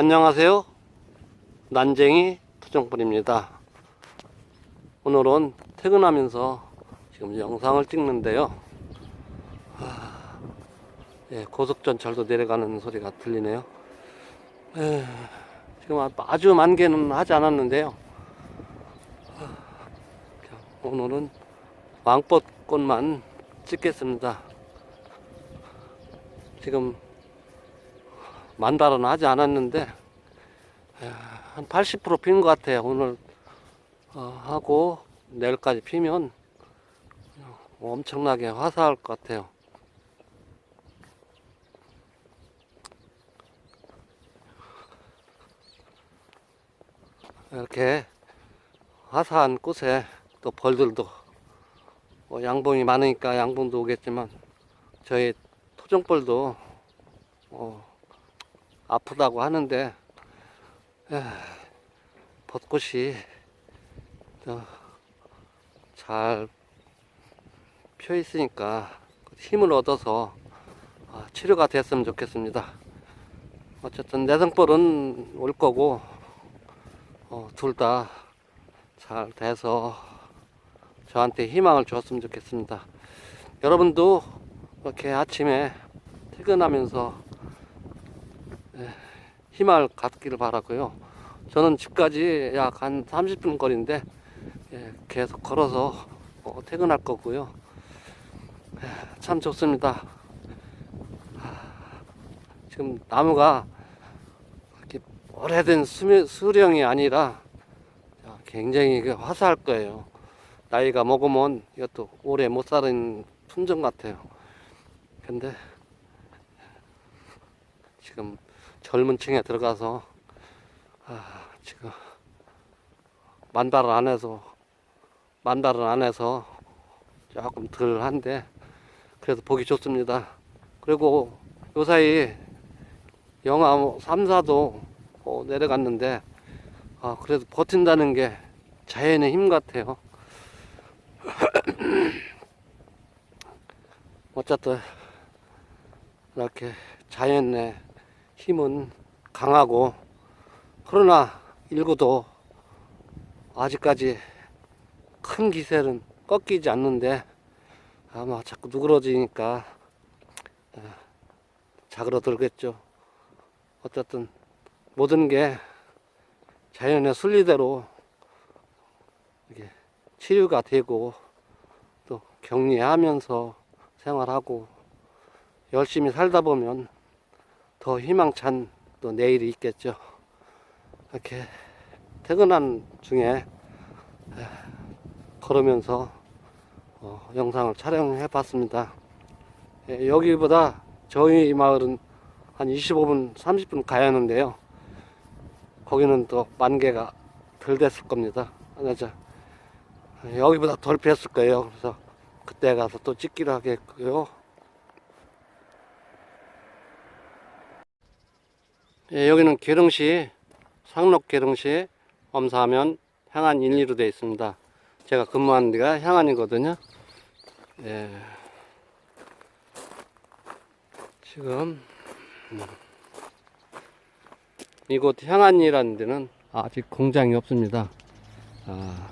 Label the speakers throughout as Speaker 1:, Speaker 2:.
Speaker 1: 안녕하세요. 난쟁이 투정벌입니다. 오늘은 퇴근하면서 지금 영상을 찍는데요. 하, 예, 고속전철도 내려가는 소리가 들리네요. 에, 지금 아주 만개는 하지 않았는데요. 하, 오늘은 왕벚꽃만 찍겠습니다. 지금 만발은 하지 않았는데 에, 한80% 피는 것 같아요. 오늘 어, 하고 내일까지 피면 엄청나게 화사할 것 같아요. 이렇게 화사한 꽃에 또 벌들도 뭐 양봉이 많으니까 양봉도 오겠지만 저희 토종벌도 어, 아프다고 하는데 에, 벚꽃이 잘 펴 있으니까 힘을 얻어서 아, 치료가 됐으면 좋겠습니다. 어쨌든 내성벌은 올 거고 어, 둘다 잘 돼서 저한테 희망을 줬으면 좋겠습니다. 여러분도 이렇게 아침에 퇴근하면서 에, 희망을 갖기를 바라고요. 저는 집까지 약 한 30분 거리인데 예, 계속 걸어서 어, 퇴근할 거고요. 에, 참 좋습니다. 아, 지금 나무가 오래된 수령이 아니라 굉장히 그 화사할 거예요. 나이가 먹으면 이것도 오래 못 사는 품종 같아요. 근데 지금 젊은 층에 들어가서 아, 지금 만발을 안 해서 만발을 안 해서 조금 덜 한데 그래도 보기 좋습니다. 그리고 요 사이 영하 3, 4도 어, 내려갔는데 아, 그래도 버틴다는 게 자연의 힘 같아요. 어쨌든 이렇게 자연의 힘은 강하고 코로나 19도 아직까지 큰 기세는 꺾이지 않는데 아마 자꾸 누그러지니까 어, 자그러들겠죠. 어쨌든 모든 게 자연의 순리대로 치유가 되고 또 격리하면서 생활하고 열심히 살다 보면 더 희망찬 또 내일이 있겠죠. 이렇게 퇴근한 중에 에, 걸으면서 어, 영상을 촬영해 봤습니다. 예, 여기보다 저희 마을은 한 25분, 30분 가야 하는데요. 거기는 또 만개가 덜 됐을 겁니다. 여기보다 덜 폈을 거예요. 그래서 그때 가서 또 찍기로 하겠고요. 예, 여기는 계릉시 상록 계릉시 엄사하면 향안 1, 2로 되어 있습니다. 제가 근무하는 데가 향안이거든요. 예. 지금 음, 이곳 향안이라는 데는 아직 공장이 없습니다. 아,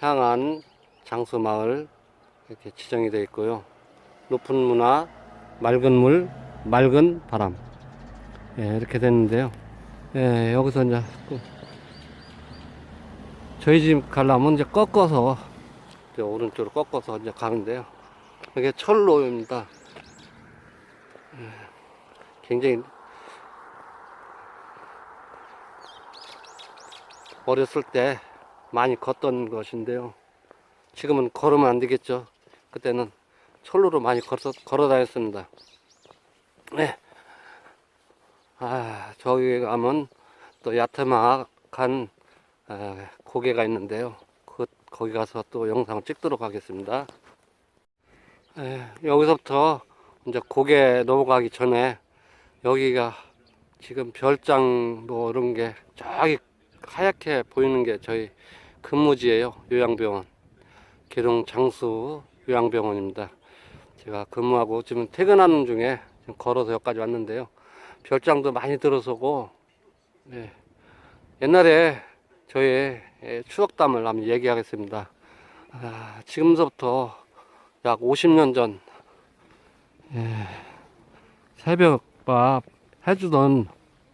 Speaker 1: 향안 장수마을 이렇게 지정이 되어 있고요. 높은 문화, 맑은 물, 맑은 바람. 예, 이렇게 됐는데요. 예, 여기서 이제 또 저희 집 가려면 이제 꺾어서 이제 오른쪽으로 꺾어서 이제 가는데요. 이게 철로입니다. 예, 굉장히 어렸을 때 많이 걷던 것인데요. 지금은 걸으면 안 되겠죠. 그때는 철로로 많이 걸어, 걸어 다녔습니다. 네. 아, 저기 가면 또 야트막한 아, 고개가 있는데요. 그, 거기 가서 또 영상 찍도록 하겠습니다. 에, 여기서부터 이제 고개 넘어가기 전에 여기가 지금 별장 뭐 이런 게 저기 하얗게 보이는 게 저희 근무지예요. 요양병원. 계룡 장수 요양병원입니다. 제가 근무하고 지금 퇴근하는 중에 지금 걸어서 여기까지 왔는데요. 별장도 많이 들어서고 네. 옛날에 저의 예, 추억담을 한번 얘기하겠습니다. 아, 지금서부터 약 50년 전 예, 새벽밥 해주던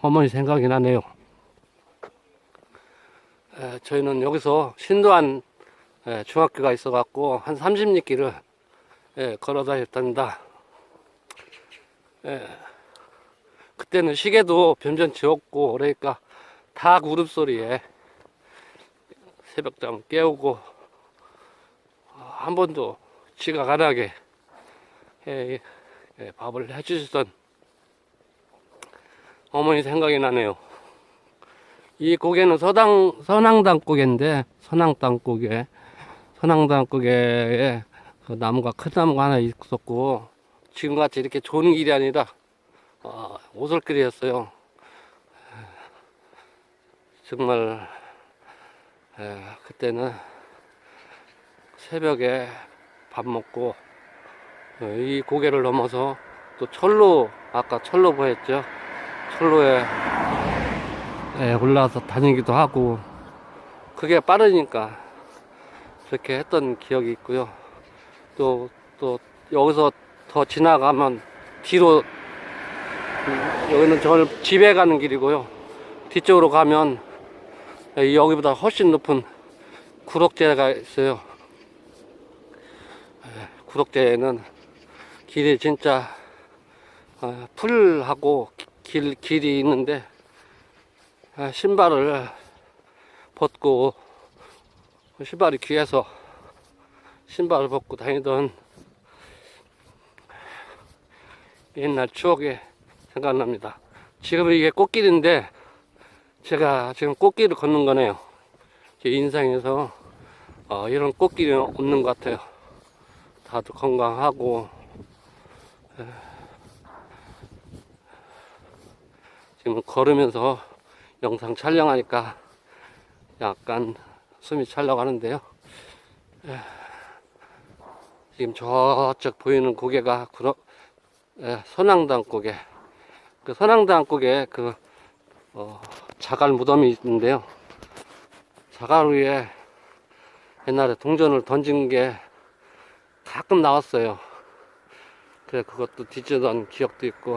Speaker 1: 어머니 생각이 나네요. 에, 저희는 여기서 신도안 에, 중학교가 있어갖고 한 30리 길을 예, 걸어 다녔답니다. 예, 그때는 시계도 변전치 없고 그러니까 닭 울음소리에 새벽잠 깨우고 어, 한 번도 지각 안 하게 예, 예, 밥을 해주시던 어머니 생각이 나네요. 이 고개는 서당 선앙당 고개인데 선앙당 고개 선앙당 고개에 그 나무가 큰 나무가 하나 있었고 지금같이 이렇게 좋은 길이 아니라 어, 오솔길이었어요. 정말 에, 그때는 새벽에 밥 먹고 어, 이 고개를 넘어서 또 철로 아까 철로 보였죠. 철로에 에, 올라와서 다니기도 하고 그게 빠르니까 그렇게 했던 기억이 있고요. 또, 또, 여기서 더 지나가면 뒤로, 음, 여기는 저 집에 가는 길이고요. 뒤쪽으로 가면 여기보다 훨씬 높은 구럭재가 있어요. 에, 구럭재에는 길이 진짜 어, 풀하고 길, 길이 있는데 아, 신발을 벗고 신발이 귀해서 신발을 벗고 다니던 옛날 추억이 생각납니다. 지금 이게 꽃길인데 제가 지금 꽃길을 걷는 거네요. 제 인상에서 어, 이런 꽃길이 없는 것 같아요. 다들 건강하고 에, 지금 걸으면서 영상 촬영하니까 약간 숨이 차려고 하는데요. 에, 지금 저쪽 보이는 고개가 구러, 에, 선앙당 고개. 그 선앙당 고개 그 어, 자갈 무덤이 있는데요. 자갈 위에 옛날에 동전을 던진 게 가끔 나왔어요. 그래 그것도 뒤지던 기억도 있고.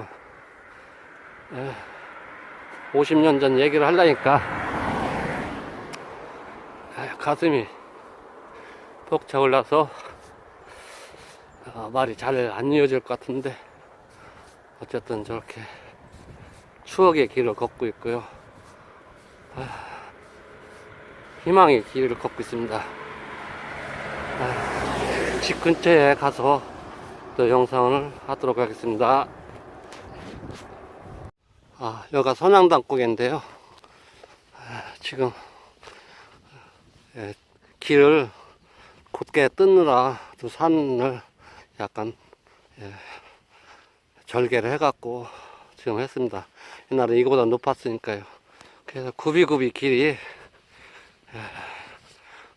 Speaker 1: 에, 50년 전 얘기를 하려니까 아, 가슴이 벅 차올라서 아, 말이 잘 안 이어질 것 같은데 어쨌든 저렇게 추억의 길을 걷고 있고요. 아, 희망의 길을 걷고 있습니다. 아, 집 근처에 가서 또 영상을 하도록 하겠습니다. 아, 여기가 선양당 고개인데요. 아, 지금 예, 길을 곧게 뜯느라 또 산을 약간 예, 절개를 해갖고 지금 했습니다. 옛날에 이거보다 높았으니까요. 그래서 구비구비 길이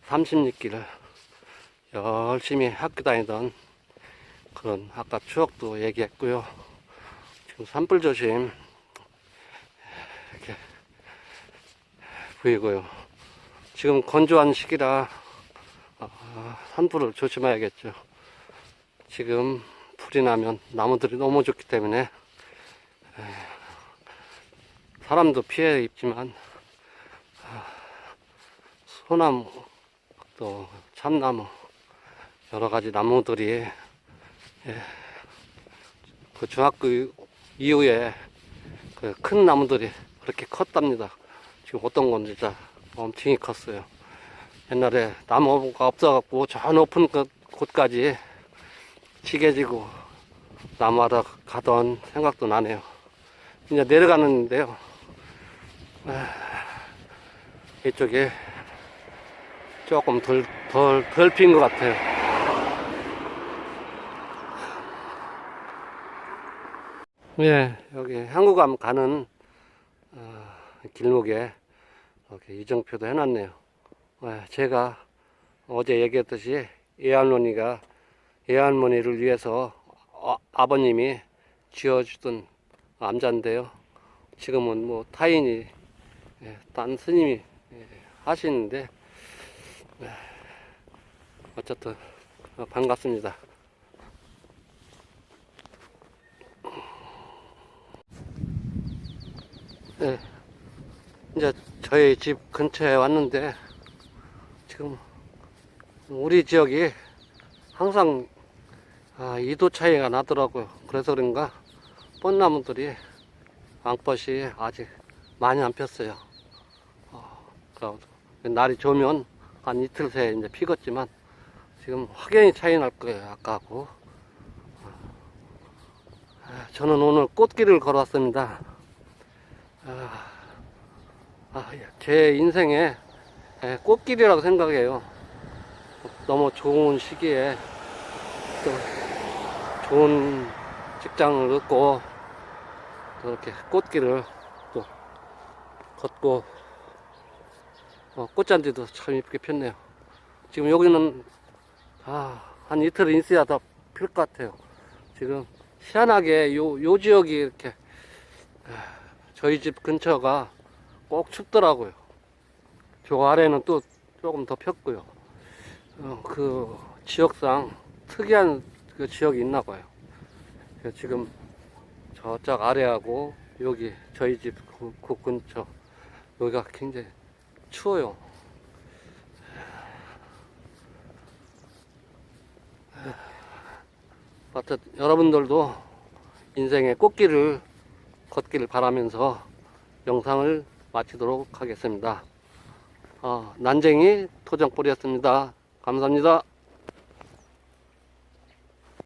Speaker 1: 30리길을 열심히 학교 다니던 그런 아까 추억도 얘기했고요. 지금 산불 조심 이렇게 보이고요. 지금 건조한 시기라 어, 산불을 조심해야겠죠. 지금 불이 나면 나무들이 너무 좋기 때문에 에, 사람도 피해 입지만 아, 소나무 또 참나무 여러 가지 나무들이 예, 그 중학교 이후에 그 큰 나무들이 그렇게 컸답니다. 지금 어떤 건지 진짜 엄청이 컸어요. 옛날에 나무가 없어갖고 저 높은 그 곳까지 지게지고 나무하다 가던 생각도 나네요. 이제 내려가는데요. 아, 이쪽에 조금 덜, 덜, 덜 핀 것 같아요. 예, 여기 한국암 가는 어, 길목에 이렇게 이정표도 해놨네요. 예, 제가 어제 얘기했듯이 예할머니가 예할머니를 위해서 어, 아버님이 지어주던 암자인데요. 지금은 뭐 타인이 예, 딴 스님이 예, 하시는데 예, 어쨌든 어, 반갑습니다. 예, 이제 저희 집 근처에 왔는데 지금 우리 지역이 항상 아, 2도 차이가 나더라고요. 그래서 그런가 뻔나무들이 앙벗이 아직 많이 안 폈어요. 어, 그래서 날이 좋으면 한 이틀 새에 이제 피겠지만 지금 확연히 차이 날 거예요. 아까하고. 아, 저는 오늘 꽃길을 걸어왔습니다. 아, 아, 제 인생에 예, 꽃길이라고 생각해요. 너무 좋은 시기에 또 좋은 직장을 얻고 또 이렇게 꽃길을 또 걷고 어, 꽃잔디도 참 이쁘게 폈네요. 지금 여기는 아, 한 이틀 있어야 더필것 같아요. 지금 희한하게 요, 요 지역이 이렇게 아, 저희 집 근처가 꼭 춥더라고요. 저 아래는 또 조금 더 폈고요. 어, 그 지역상 특이한 그 지역이 있나 봐요. 지금 저쪽 아래하고 여기 저희 집 그 근처 여기가 굉장히 추워요. 하여튼 여러분들도 인생의 꽃길을 걷기를 바라면서 영상을 마치도록 하겠습니다. 어, 난쟁이 토정골이었습니다. 감사합니다.